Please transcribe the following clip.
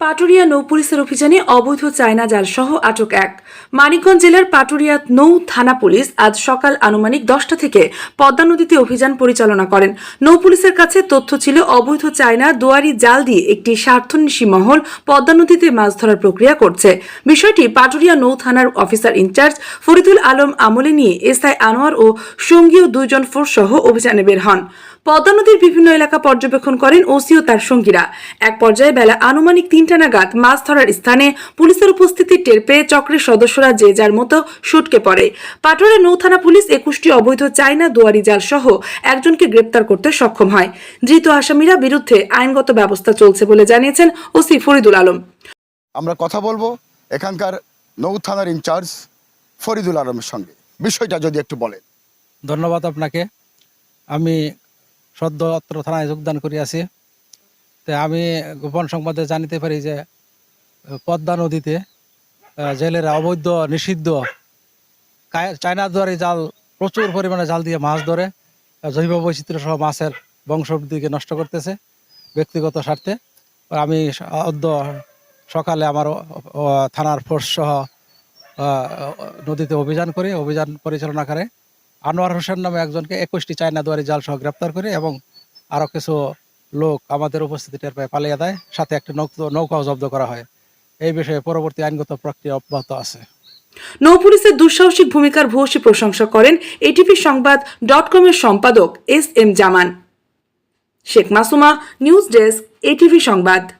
পাটুরিয়া নৌ পুলিশের অভিযানে অবৈধ চায়না জাল সহ আটক এক। মানিকগঞ্জ জেলার পাটুরিয়া নৌ থানা পুলিশ আজ সকাল আনুমানিক দশটা থেকে পদ্মা নদীতে অভিযান পরিচালনা করেন। নৌ পুলিশের কাছে তথ্য ছিল, অবৈধ চায়না দুয়ারি জাল দিয়ে একটি স্বার্থন্বেষী মহল পদ্মা নদীতে মাছ ধরার প্রক্রিয়া করছে। বিষয়টি পাটুরিয়া নৌ থানার অফিসার ইনচার্জ ফরিদুল আলম আমলে নিয়ে এসআই আনোয়ার ও সঙ্গীয় দুইজন ফোর্স সহ অভিযানে বের হন। পদ্মা নদীর বিভিন্ন এলাকা পর্যবেক্ষণ করেন ওসি ও তার সঙ্গীরা। এক পর্যায়ে বেলা আনুমানিক তিনটা নাগাদ মাছ ধরার স্থানে পুলিশের উপস্থিতি টের পেয়ে চক্রের সদস্যরা যে যার মতো শুটকে পড়ে। পাটোয়ারা নৌথানা পুলিশ একুশটি অবৈধ চায়না দুয়ারি জাল সহ একজনকে গ্রেপ্তার করতে সক্ষম হয়। ধৃত আসামিরা বিরুদ্ধে আইনগত ব্যবস্থা চলছে বলে জানিয়েছেন ওসি ফরিদুল আলম। আমরা কথা বলব এখানকার নৌ থানার ইনচার্জ ফরিদুল আলমের সঙ্গে। বিষয়টা যদি একটু বলেন। ধন্যবাদ আপনাকে। আমি সদ্য অত্র থানায় যোগদান করিয়াছি তো আমি গোপন সংবাদে জানিতে পারি যে, পদ্মা নদীতে জেলেরা অবৈধ, নিষিদ্ধ চায়না দুয়ারি জাল, প্রচুর পরিমাণে জাল দিয়ে মাছ ধরে জৈব বৈচিত্র্য সহ মাছের বংশবৃদ্ধিকে নষ্ট করতেছে ব্যক্তিগত স্বার্থে। আমি অদ্য সকালে আমার থানার ফোর্স সহ নদীতে অভিযান করি, অভিযান পরিচালনা করে। আনোয়ার হোসেন নামে একজনকে একুশটি চায়না দুয়ারি জাল সহ গ্রেপ্তার করে এবং আরও কিছু লোক আমাদের উপস্থিতি টের পায় পালিয়ে দেয় সাথে একটা নৌক- নৌকাও জব্দ করা হয়। এই বিষয়ে পরবর্তী আইনগত প্রক্রিয়া অব্যাহত আছে। নৌপুলিশের দুঃসাহসিক ভূমিকার ভূয়সী প্রশংসা করেন এটিপি সংবাদ ডট কমের সম্পাদক S M Zaman. Sheikh Masuma, news desk, ATV Sangbad.